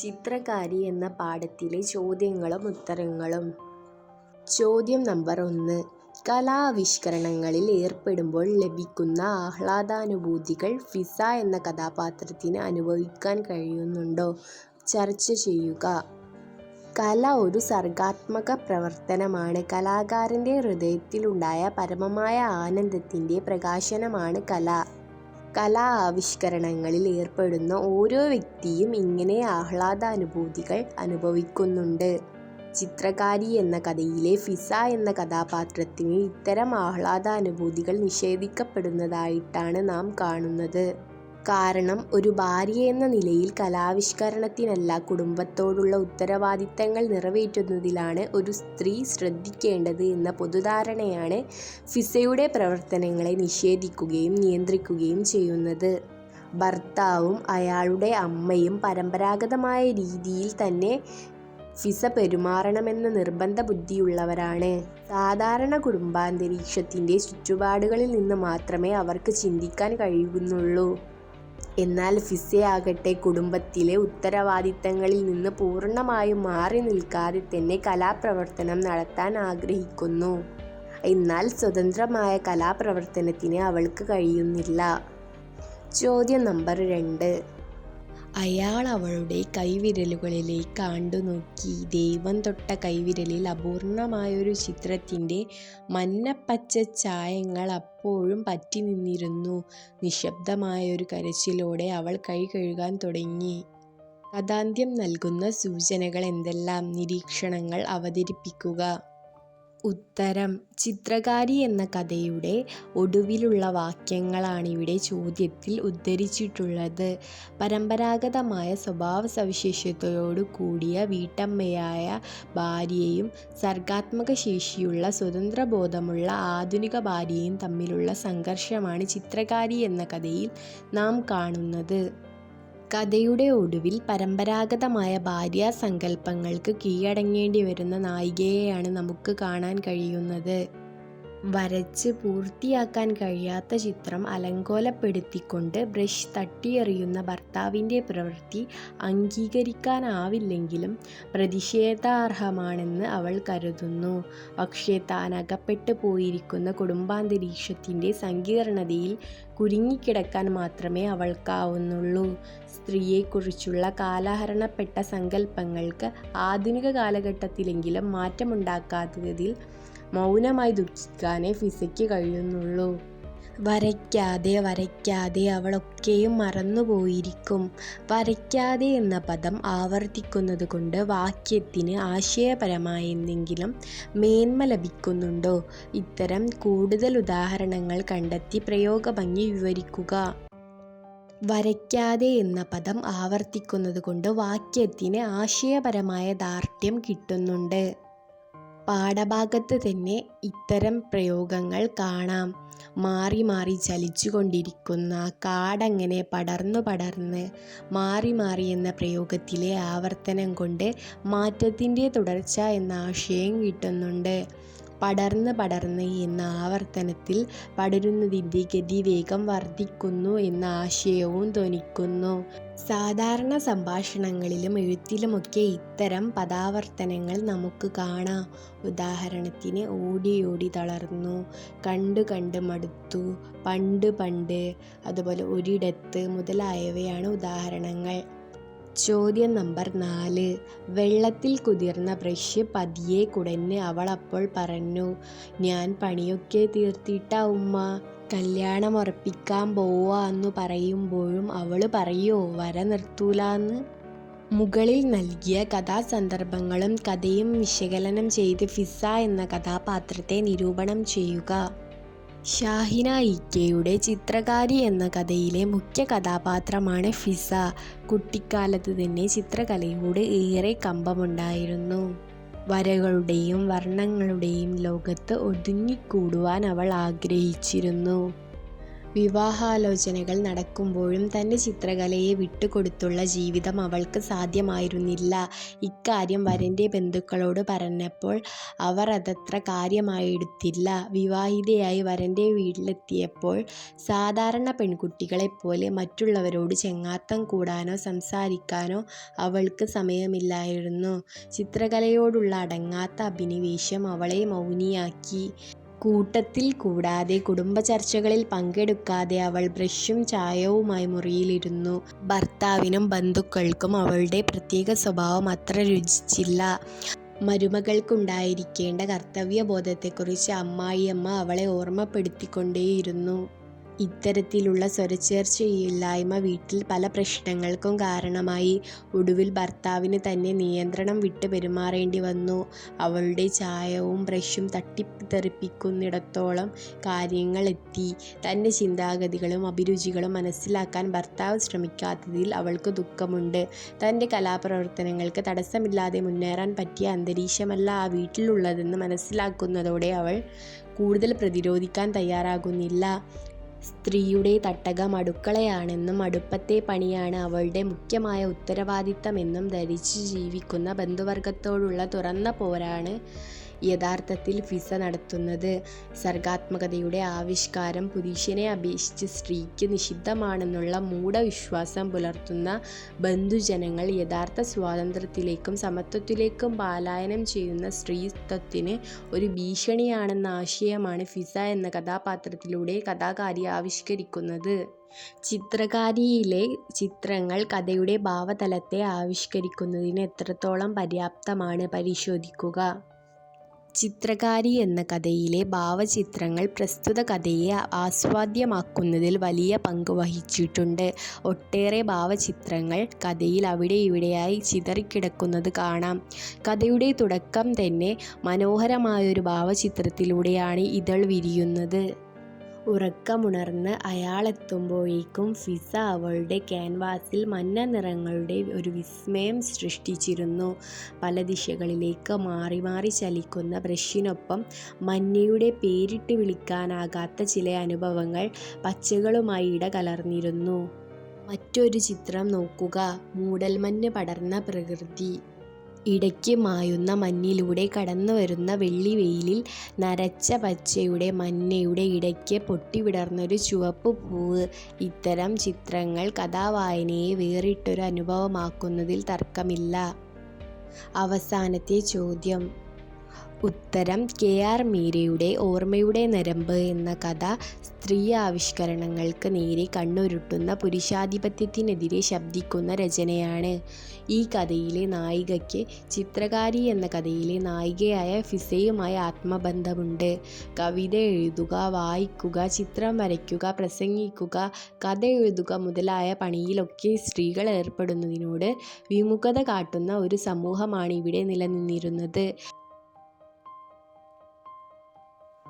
ചിത്രകാരി എന്ന പാഠത്തിലെ ചോദ്യങ്ങളും ഉത്തരങ്ങളും ചോദ്യം നമ്പർ ഒന്ന് കലാവിഷ്കരണങ്ങളിൽ ഏർപ്പെടുമ്പോൾ ലഭിക്കുന്ന ആഹ്ലാദാനുഭൂതികൾ ഫിസ എന്ന കഥാപാത്രത്തിന് അനുഭവിക്കാൻ കഴിയുന്നുണ്ടോ? ചർച്ച ചെയ്യുക. കല ഒരു സർഗാത്മക പ്രവർത്തനമാണ്. കലാകാരന്റെ ഹൃദയത്തിലുണ്ടായ പരമമായ ആനന്ദത്തിന്റെ പ്രകാശനമാണ് കല. കലാവിഷ്കരണങ്ങളിൽ ഏർപ്പെടുന്ന ഓരോ വ്യക്തിയും ഇങ്ങനെ ആഹ്ലാദാനുഭൂതികൾ അനുഭവിക്കുന്നുണ്ട്. ചിത്രകാരി എന്ന കഥയിലെ ഫിസ എന്ന കഥാപാത്രത്തിന് ഇത്തരം ആഹ്ലാദാനുഭൂതികൾ നിഷേധിക്കപ്പെടുന്നതായിട്ടാണ് നാം കാണുന്നത്. കാരണം ഒരു ഭാര്യയെന്ന നിലയിൽ കലാവിഷ്കരണത്തിനല്ല കുടുംബത്തോടുള്ള ഉത്തരവാദിത്തങ്ങൾ നിറവേറ്റുന്നതിലാണ് ഒരു സ്ത്രീ ശ്രദ്ധിക്കേണ്ടത് എന്ന പൊതുധാരണയാണ് ഫിസയുടെ പ്രവർത്തനങ്ങളെ നിഷേധിക്കുകയും നിയന്ത്രിക്കുകയും ചെയ്യുന്നത്. ഭർത്താവും അയാളുടെ അമ്മയും പരമ്പരാഗതമായ രീതിയിൽ തന്നെ ഫിസ പെരുമാറണമെന്ന നിർബന്ധബുദ്ധിയുള്ളവരാണ്. സാധാരണ കുടുംബാന്തരീക്ഷത്തിന്റെ ചുറ്റുപാടുകളിൽ നിന്ന് മാത്രമേ അവർക്ക് ചിന്തിക്കാൻ കഴിയുന്നുള്ളൂ. എന്നാൽ ഫിസെ ആകട്ടെ കുടുംബത്തിലെ ഉത്തരവാദിത്തങ്ങളിൽ നിന്ന് പൂർണമായും മാറി നിൽക്കാതെ തന്നെ കലാപ്രവർത്തനം നടത്താൻ ആഗ്രഹിക്കുന്നു. എന്നാൽ സ്വതന്ത്രമായ കലാപ്രവർത്തനത്തിന് അവൾക്ക് കഴിയുന്നില്ല. ചോദ്യം നമ്പർ രണ്ട്. അയാൾ അവളുടെ കൈവിരലുകളിലേക്ക് ആണ്ടുനോക്കി. ദൈവം തൊട്ട കൈവിരലിൽ അപൂർണമായൊരു ചിത്രത്തിന്റെ മഞ്ഞപ്പച്ചച്ചായങ്ങൾ അപ്പോഴും പറ്റിനിന്നിരുന്നു. നിശ്ശബ്ദമായൊരു കരച്ചിലോടെ അവൾ കൈ കഴുകാൻ തുടങ്ങി. കഥാന്ത്യം നൽകുന്ന സൂചനകൾ എന്തെല്ലാം? നിരീക്ഷണങ്ങൾ അവതരിപ്പിക്കുക. ഉത്തരം: ചിത്രകാരി എന്ന കഥയുടെ ഒടുവിലുള്ള വാക്യങ്ങളാണ് ഇവിടെ ചോദ്യത്തിൽ ഉദ്ധരിച്ചിട്ടുള്ളത്. പരമ്പരാഗതമായ സ്വഭാവസവിശേഷതയോടുകൂടിയ വീട്ടമ്മയായ ഭാര്യയും സർഗാത്മക ശേഷിയുള്ള സ്വതന്ത്ര ബോധമുള്ള ആധുനിക ഭാര്യയും തമ്മിലുള്ള സംഘർഷമാണ് ചിത്രകാരി എന്ന കഥയിൽ നാം കാണുന്നത്. കഥയുടെ ഒടുവിൽ പരമ്പരാഗതമായ ഭാര്യാസങ്കല്പങ്ങൾക്ക് കീഴടങ്ങേണ്ടി വരുന്ന നായികയെയാണ് നമുക്ക് കാണാൻ കഴിയുന്നത്. വരച്ച് പൂർത്തിയാക്കാൻ കഴിയാത്ത ചിത്രം അലങ്കോലപ്പെടുത്തിക്കൊണ്ട് ബ്രഷ് തട്ടിയെറിയുന്ന ഭർത്താവിന്റെ പ്രവൃത്തി അംഗീകരിക്കാനാവില്ലെങ്കിലും പ്രതിഷേധാർഹമാണെന്ന് അവൾ കരുതുന്നു. പക്ഷേ താൻ അകപ്പെട്ടുപോയിരിക്കുന്ന കുടുംബാന്തരീക്ഷത്തിന്റെ സങ്കീർണതയിൽ കുരുങ്ങിക്കിടക്കാൻ മാത്രമേ അവൾക്കാവുന്നുള്ളൂ. സ്ത്രീയെക്കുറിച്ചുള്ള കാലഹരണപ്പെട്ട സങ്കല്പങ്ങൾക്ക് ആധുനിക കാലഘട്ടത്തിലെങ്കിലും മാറ്റമുണ്ടാകാത്തതിൽ മൗനമായി ദുഃഖിക്കാനേ ഫിസയ്ക്ക് കഴിയുന്നുള്ളൂ. വരയ്ക്കാതെ വരയ്ക്കാതെ അവളൊക്കെയും മറന്നുപോയിരിക്കും. വരയ്ക്കാതെ എന്ന പദം ആവർത്തിക്കുന്നത് കൊണ്ട് വാക്യത്തിന് ആശയപരമായ എന്തെങ്കിലും മേന്മ ലഭിക്കുന്നുണ്ടോ? ഇത്തരം കൂടുതൽ ഉദാഹരണങ്ങൾ കണ്ടെത്തി പ്രയോഗഭംഗി വിവരിക്കുക. വരയ്ക്കാതെ എന്ന പദം ആവർത്തിക്കുന്നത് കൊണ്ട് വാക്യത്തിന് ആശയപരമായ ദാർഢ്യം കിട്ടുന്നുണ്ട്. പാഠഭാഗത്ത് തന്നെ ഇത്തരം പ്രയോഗങ്ങൾ കാണാം. മാറി മാറി ചലിച്ചുകൊണ്ടിരിക്കുന്ന കാടങ്ങനെ പടർന്നു പടർന്ന്. മാറി മാറി എന്ന പ്രയോഗത്തിലെ ആവർത്തനം കൊണ്ട് മാറ്റത്തിന്റെ തുടർച്ച എന്ന ആശയം കിട്ടുന്നുണ്ട്. പടർന്ന് പടർന്ന് എന്ന ആവർത്തനത്തിൽ പടരുന്നതിന്റെ ഗതിവേഗം വർദ്ധിക്കുന്നു എന്ന ആശയവും ധ്വനിക്കുന്നു. സാധാരണ സംഭാഷണങ്ങളിലും എഴുത്തിലുമൊക്കെ ഇത്തരം പദാവർത്തനങ്ങൾ നമുക്ക് കാണാം. ഉദാഹരണത്തിന് ഓടി ഓടി തളർന്നു. കണ്ടു കണ്ട് മടുത്തു. പണ്ട് പണ്ട്. അതുപോലെ ഒരിടത്ത് മുതലായവയാണ് ഉദാഹരണങ്ങൾ. ചോദ്യം നമ്പർ നാല്. വെള്ളത്തിൽ കുതിർന്ന ബ്രഷ് പതിയെ കുടഞ്ഞ് അവൾ അപ്പോൾ പറഞ്ഞു. "ഞാൻ പണിയൊക്കെ തീർത്തിട്ടാ ഉമ്മാ കല്യാണമൊറപ്പിക്കാൻ എന്ന് പറയുമ്പോഴും അവൾ പറയോ വര നിർത്തൂലാന്ന്? " മുകളിൽ നൽകിയ കഥാസന്ദർഭങ്ങളും കഥയും വിശകലനം ചെയ്ത് ഫിസ എന്ന കഥാപാത്രത്തെ നിരൂപണം ചെയ്യുക. ഷാഹിന ഇക്കയുടെ ചിത്രകാരി എന്ന കഥയിലെ മുഖ്യ കഥാപാത്രമാണ് ഫിസ. കുട്ടിക്കാലത്ത് തന്നെ ചിത്രകലയോട് ഏറെ കമ്പമുണ്ടായിരുന്നു. വരകളുടെയും വർണങ്ങളുടെയും ലോകത്ത് ഒതുങ്ങിക്കൂടുവാൻ അവൾ ആഗ്രഹിച്ചിരുന്നു. വിവാഹാലോചനകൾ നടക്കുമ്പോഴും തന്റെ ചിത്രകലയെ വിട്ടുകൊടുത്തുള്ള ജീവിതം അവൾക്ക് സാധ്യമായിരുന്നില്ല. ഇക്കാര്യം വരന്റെ ബന്ധുക്കളോട് പറഞ്ഞപ്പോൾ അവർ അതത്ര കാര്യമായെടുത്തില്ല. വിവാഹിതയായി വരന്റെ വീട്ടിലെത്തിയപ്പോൾ സാധാരണ പെൺകുട്ടികളെപ്പോലെ മറ്റുള്ളവരോട് ചെങ്ങാത്തം കൂടാനോ സംസാരിക്കാനോ അവൾക്ക് സമയമില്ലായിരുന്നു. ചിത്രകലയോടുള്ള അടങ്ങാത്ത അഭിനിവേശം അവളെ മൗനിയാക്കി. കൂട്ടത്തിൽ കൂടാതെ കുടുംബ ചർച്ചകളിൽ പങ്കെടുക്കാതെ അവൾ ബ്രഷും ചായവുമായി മുറിയിലിരുന്നു. ഭർത്താവിനും ബന്ധുക്കൾക്കും അവളുടെ പ്രത്യേക സ്വഭാവം അത്ര രുചിച്ചില്ല. മരുമകൾക്കുണ്ടായിരിക്കേണ്ട കർത്തവ്യബോധത്തെക്കുറിച്ച് അമ്മായിയമ്മ അവളെ ഓർമപ്പെടുത്തിക്കൊണ്ടേയിരുന്നു. ഇത്തരത്തിലുള്ള സ്വരച്ചേർച്ചയില്ലായ്മ വീട്ടിൽ പല പ്രശ്നങ്ങൾക്കും കാരണമായി. ഒടുവിൽ ഭർത്താവിന് തന്നെ നിയന്ത്രണം വിട്ട് പെരുമാറേണ്ടി വന്നു. അവളുടെ ചായവും ബ്രഷും തട്ടിത്തെറിപ്പിക്കുന്നിടത്തോളം കാര്യങ്ങൾ എത്തി. തന്റെ ചിന്താഗതികളും അഭിരുചികളും മനസ്സിലാക്കാൻ ഭർത്താവ് ശ്രമിക്കാത്തതിൽ അവൾക്ക് ദുഃഖമുണ്ട്. തന്റെ കലാപ്രവർത്തനങ്ങൾക്ക് തടസ്സമില്ലാതെ മുന്നേറാൻ പറ്റിയ അന്തരീക്ഷമല്ല ആ വീട്ടിലുള്ളതെന്ന് മനസ്സിലാക്കുന്നതോടെ അവൾ കൂടുതൽ പ്രതിരോധിക്കാൻ തയ്യാറാകുന്നില്ല. സ്ത്രീയുടെ തട്ടകം അടുക്കളയാണെന്നും അടുപ്പത്തെ പണിയാണ് അവളുടെ മുഖ്യമായ ഉത്തരവാദിത്തമെന്നും ധരിച്ച് ജീവിക്കുന്ന ബന്ധുവർഗത്തോടുള്ള തുറന്ന പോരാണ് യഥാർത്ഥത്തിൽ ഫിസ നടത്തുന്നത്. സർഗാത്മകതയുടെ ആവിഷ്കാരം പുരുഷനെ അപേക്ഷിച്ച് സ്ത്രീക്ക് നിഷിദ്ധമാണെന്നുള്ള മൂഢവിശ്വാസം പുലർത്തുന്ന ബന്ധുജനങ്ങൾ യഥാർത്ഥ സ്വാതന്ത്ര്യത്തിലേക്കും സമത്വത്തിലേക്കും പാലായനം ചെയ്യുന്ന സ്ത്രീത്വത്തിന് ഒരു ഭീഷണിയാണെന്ന ആശയമാണ് ഫിസ എന്ന കഥാപാത്രത്തിലൂടെ കഥാകാരി ആവിഷ്കരിക്കുന്നത്. ചിത്രകാരിയിലെ ചിത്രങ്ങൾ കഥയുടെ ഭാവതലത്തെ ആവിഷ്കരിക്കുന്നതിന് എത്രത്തോളം പര്യാപ്തമാണ് പരിശോധിക്കുക. ചിത്രകാരി എന്ന കഥയിലെ ഭാവചിത്രങ്ങൾ പ്രസ്തുത കഥയെ ആസ്വാദ്യമാക്കുന്നതിൽ വലിയ പങ്ക് വഹിച്ചിട്ടുണ്ട്. ഒട്ടേറെ ഭാവചിത്രങ്ങൾ കഥയിൽ അവിടെ ഇവിടെയായി ചിതറിക്കിടക്കുന്നത് കാണാം. കഥയുടെ തുടക്കം തന്നെ മനോഹരമായൊരു ഭാവചിത്രത്തിലൂടെയാണ് ഇതൾ വിരിയുന്നത്. ഉറക്കമുണർന്ന് അയാളെത്തുമ്പോഴേക്കും ഫിസ അവളുടെ ക്യാൻവാസിൽ മഞ്ഞ നിറങ്ങളുടെ ഒരു വിസ്മയം സൃഷ്ടിച്ചിരുന്നു. പല ദിശകളിലേക്ക് മാറി മാറി ചലിക്കുന്ന ബ്രഷിനൊപ്പം മഞ്ഞയുടെ പേരിട്ട് വിളിക്കാനാകാത്ത ചില അനുഭവങ്ങൾ പച്ചകളുമായി ഇടകലർന്നിരുന്നു. മറ്റൊരു ചിത്രം നോക്കുക. മൂടൽമഞ്ഞ് പടർന്ന പ്രകൃതി. ഇടയ്ക്ക് മായുന്ന മഞ്ഞിലൂടെ കടന്നുവരുന്ന വെള്ളിവെയിലിൽ നരച്ച പച്ചയുടെ മഞ്ഞയുടെ ഇടയ്ക്ക് പൊട്ടിവിടർന്നൊരു ചുവപ്പ് പൂവ് ഇത്തരം ചിത്രങ്ങൾ കഥാവായനയെ വേറിട്ടൊരു അനുഭവമാക്കുന്നതിൽ തർക്കമില്ല. അവസാനത്തെ ചോദ്യം. ഉത്തരം കെ. ആർ. മീരയുടെ ഓർമ്മയുടെ നരമ്പ് എന്ന കഥ സ്ത്രീ ആവിഷ്കരണങ്ങൾക്ക് നേരെ കണ്ണുരുട്ടുന്ന പുരുഷാധിപത്യത്തിനെതിരെ ശബ്ദിക്കുന്ന രചനയാണ്. ഈ കഥയിലെ നായികയ്ക്ക് ചിത്രകാരി എന്ന കഥയിലെ നായികയായ ഫിസയുമായി ആത്മബന്ധമുണ്ട്. കവിത എഴുതുക, വായിക്കുക, ചിത്രം വരയ്ക്കുക, പ്രസംഗിക്കുക, കഥ എഴുതുക മുതലായ പണിയിലൊക്കെ സ്ത്രീകൾ ഏർപ്പെടുന്നതിനോട് വിമുഖത കാട്ടുന്ന ഒരു സമൂഹമാണ് ഇവിടെ നിലനിന്നിരുന്നത്.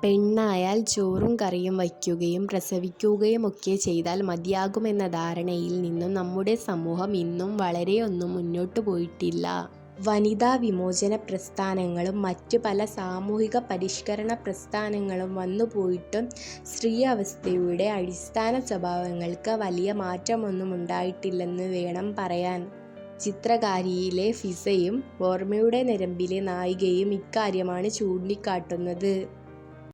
പെണ്ണായാൽ ചോറും കറിയും വയ്ക്കുകയും പ്രസവിക്കുകയുമൊക്കെ ചെയ്താൽ മതിയാകുമെന്ന ധാരണയിൽ നിന്നും നമ്മുടെ സമൂഹം ഇന്നും വളരെയൊന്നും മുന്നോട്ടു പോയിട്ടില്ല. വനിതാ വിമോചന പ്രസ്ഥാനങ്ങളും മറ്റു പല സാമൂഹിക പരിഷ്കരണ പ്രസ്ഥാനങ്ങളും വന്നുപോയിട്ടും സ്ത്രീ അവസ്ഥയുടെ അടിസ്ഥാന സ്വഭാവങ്ങൾക്ക് വലിയ മാറ്റമൊന്നും ഉണ്ടായിട്ടില്ലെന്ന് വേണം പറയാൻ. ചിത്രകാരിയിലെ ഫിസയും ഓർമ്മയുടെ നിരമ്പിലെ നായികയും ഇക്കാര്യമാണ് ചൂണ്ടിക്കാട്ടുന്നത്.